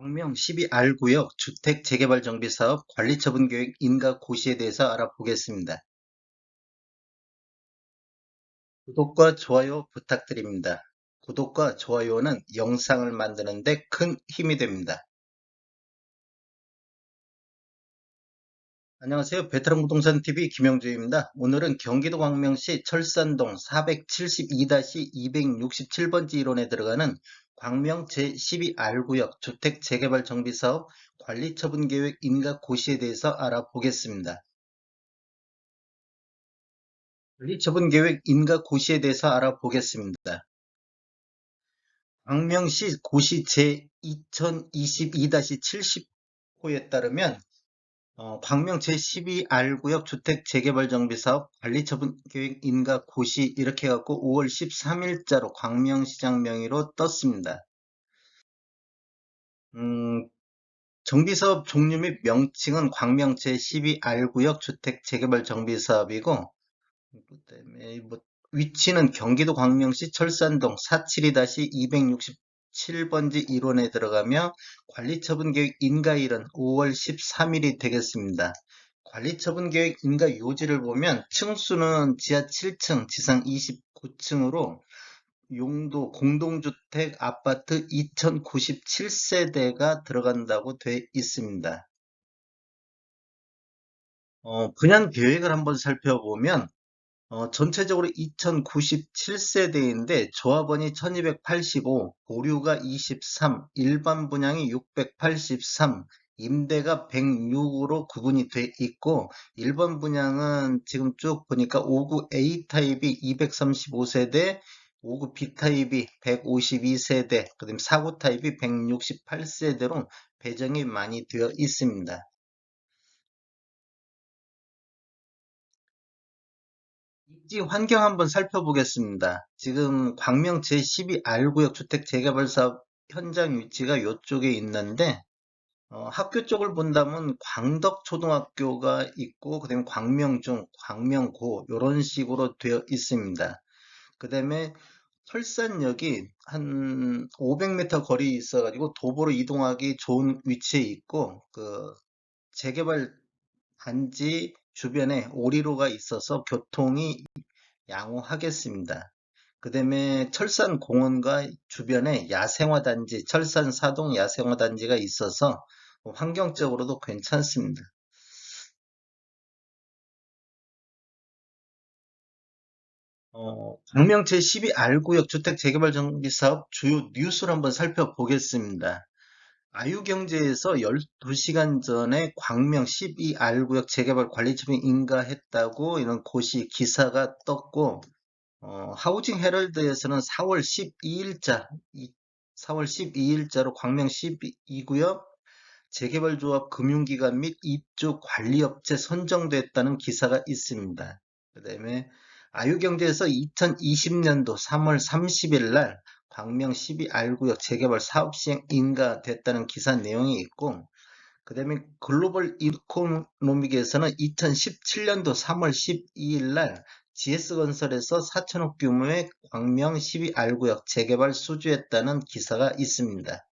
광명 12R구역 주택 재개발 정비 사업 관리처분 계획 인가 고시에 대해서 알아보겠습니다. 구독과 좋아요 부탁드립니다. 구독과 좋아요는 영상을 만드는 데 큰 힘이 됩니다. 안녕하세요. 베테랑 부동산 TV 김영주입니다. 오늘은 경기도 광명시 철산동 472-267번지 일원에 들어가는 광명 제12R구역 주택 재개발 정비 사업 관리 처분 계획 인가 고시에 대해서 알아보겠습니다. 관리 처분 계획 인가 고시에 대해서 알아보겠습니다. 광명시 고시 제2022-70호에 따르면 어, 광명 제12R구역 주택 재개발 정비사업 관리처분계획 인가 고시 이렇게 해갖고 5월 13일자로 광명시장 명의로 떴습니다. 음, 정비사업 종류 및 명칭은 광명 제12R구역 주택 재개발 정비사업이고 그다음에 뭐 위치는 경기도 광명시 철산동 472-260 7번지 1원에 들어가며 관리처분계획 인가일은 5월 13일이 되겠습니다. 관리처분계획 인가 요지를 보면 층수는 지하 7층, 지상 29층으로 용도 공동주택 아파트 2097세대가 들어간다고 돼 있습니다. 어, 분양 계획을 한번 살펴보면 어, 전체적으로 2097세대인데 조합원이 1285, 보류가 23, 일반 분양이 683, 임대가 106으로 구분이 돼 있고 일반 분양은 지금 쭉 보니까 5구 A타입이 235세대, 5구 B타입이 152세대, 그 다음에 4구 타입이 168세대로 배정이 많이 되어 있습니다. 입지 환경 한번 살펴보겠습니다. 지금 광명 제12R구역 주택 재개발 사업 현장 위치가 이쪽에 있는데 어, 학교 쪽을 본다면 광덕초등학교가 있고 그 다음에 광명중, 광명고 이런 식으로 되어 있습니다. 그 다음에 철산역이 한 500m 거리 있어가지고 도보로 이동하기 좋은 위치에 있고 그 재개발 단지 주변에 오리로가 있어서 교통이 양호하겠습니다. 그 다음에 철산 공원과 주변에 야생화단지, 철산 사동 야생화단지가 있어서 환경적으로도 괜찮습니다. 어, 광명 제12R구역 주택 재개발 정비 사업 주요 뉴스를 한번 살펴보겠습니다. 아유경제에서 12시간 전에 광명 12R구역 재개발 관리처분 인가했다고 이런 고시 기사가 떴고 어, 하우징 헤럴드에서는 4월 12일자 4월 12일자로 광명 12구역 재개발 조합 금융기관 및 입주 관리업체 선정됐다는 기사가 있습니다. 그 다음에 아유경제에서 2020년도 3월 30일 날 광명 12R구역 재개발 사업 시행 인가됐다는 기사 내용이 있고 그 다음에 글로벌 이코노믹에서는 2017년도 3월 12일 날 GS건설에서 4천억 규모의 광명 12R구역 재개발 수주했다는 기사가 있습니다.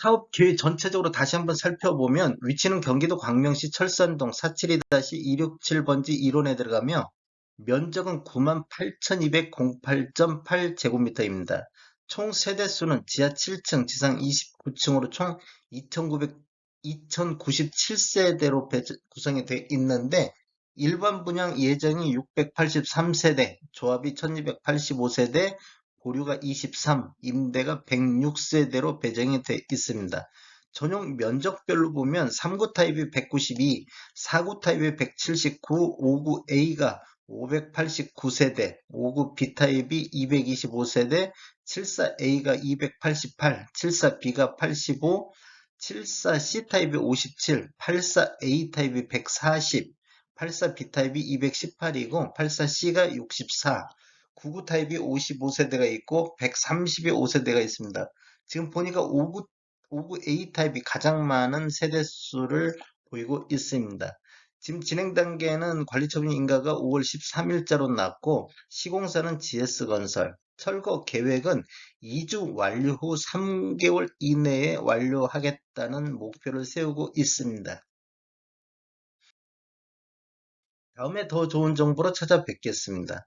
사업 계획 전체적으로 다시 한번 살펴보면 위치는 경기도 광명시 철산동 472-267번지 1원에 들어가며 면적은 98,208.8제곱미터입니다. 총 세대수는 지하 7층, 지상 29층으로 총 2,900, 2,097세대로 구성이 되어 있는데 일반 분양 예정이 683세대, 조합이 1285세대, 보류가 23, 임대가 106세대로 배정이 되어 있습니다. 전용 면적별로 보면 3구 타입이 192, 4구 타입이 179, 5구 A가 589세대, 5구 B타입이 225세대, 74A가 288, 74B가 85, 74C타입이 57, 84A타입이 140, 84B타입이 218이고 84C가 64, 99 타입이 55세대가 있고 130이 5세대가 있습니다. 지금 보니까 59, 59A 타입이 가장 많은 세대 수를 보이고 있습니다. 지금 진행 단계는 관리처분 인가가 5월 13일자로 났고 시공사는 GS건설, 철거 계획은 2주 완료 후 3개월 이내에 완료하겠다는 목표를 세우고 있습니다. 다음에 더 좋은 정보로 찾아뵙겠습니다.